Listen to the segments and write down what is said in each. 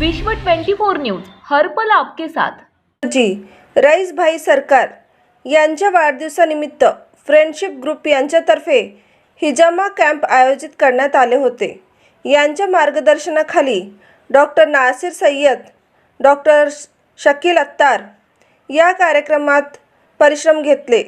विश्व 24 न्यूज हर्पल आपके साथ. जी रईसभाई सरकार यांच्या वाढदिवसानिमित्त फ्रेंडशिप ग्रुप यांच्यातर्फे हिजामा कॅम्प आयोजित करण्यात आले होते. यांच्या मार्गदर्शनाखाली डॉक्टर नासिर सय्यद डॉक्टर शकील अत्तार या कार्यक्रमात परिश्रम घेतले.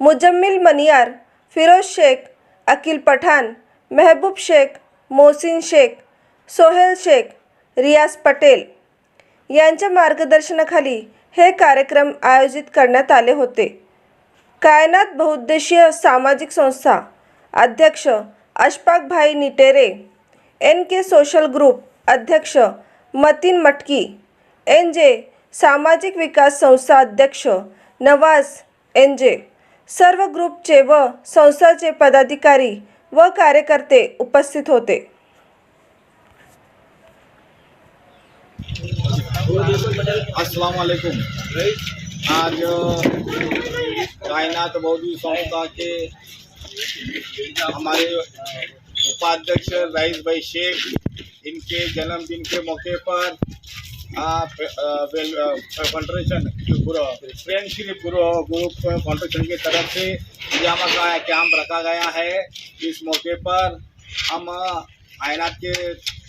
मुजम्मिल मनियार फिरोज शेख अकिल पठाण मेहबूब शेख मोहसिन शेख सोहेल शेख रियाज पटेल यांच्या मार्गदर्शनाखाली हे कार्यक्रम आयोजित करण्यात आले होते. कायनात बहुउद्देशीय सामाजिक संस्था अध्यक्ष Ashfaqbhai Nitere N K social group अध्यक्ष मतीन मटकी एन जे सामाजिक विकास संस्था अध्यक्ष नवाज एन जे सर्व ग्रुपचे व संस्थाचे पदाधिकारी व कार्यकर्ते उपस्थित होते. अस्सलाम वालेकुम आज कायनात बौद्धी संस्था के हमारे उपाध्यक्ष रईस भाई शेख, इनके जन्मदिन के मौके पर फेडरेशन फ्रेंडशिप ग्रुप फाउंडेशन की तरफ़ से हिजामा का कैम्प रखा गया है। इस मौके पर हम कायनात के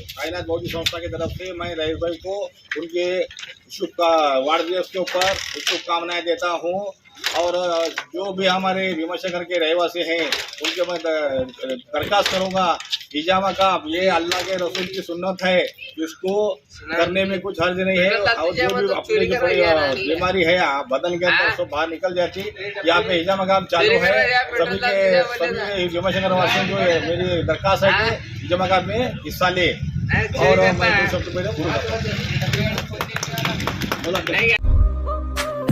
कायनात बौद्धिक संस्था की तरफ से मैं रईस भाई को उनके शुभ वार्ड दिवस के ऊपर शुभकामनाएं देता हूँ। और जो भी हमारे विमर्शनगर के रहवासी हैं उनके मैं दरखास्त करूँगा। हिजामा का ये अल्लाह के रसूल की सुन्नत है इसको करने में कुछ हर्ज नहीं है और जो भी अपनी जो कोई बीमारी है बदन के अंदर सब बाहर निकल जाती यहाँ पे हिजामा काम चालू है। सभी के सभी विमर्शनगर वासियों को मेरी दरखास्त है कि हिजामा काम में हिस्सा ले। और मैं शब्द पहले बोला।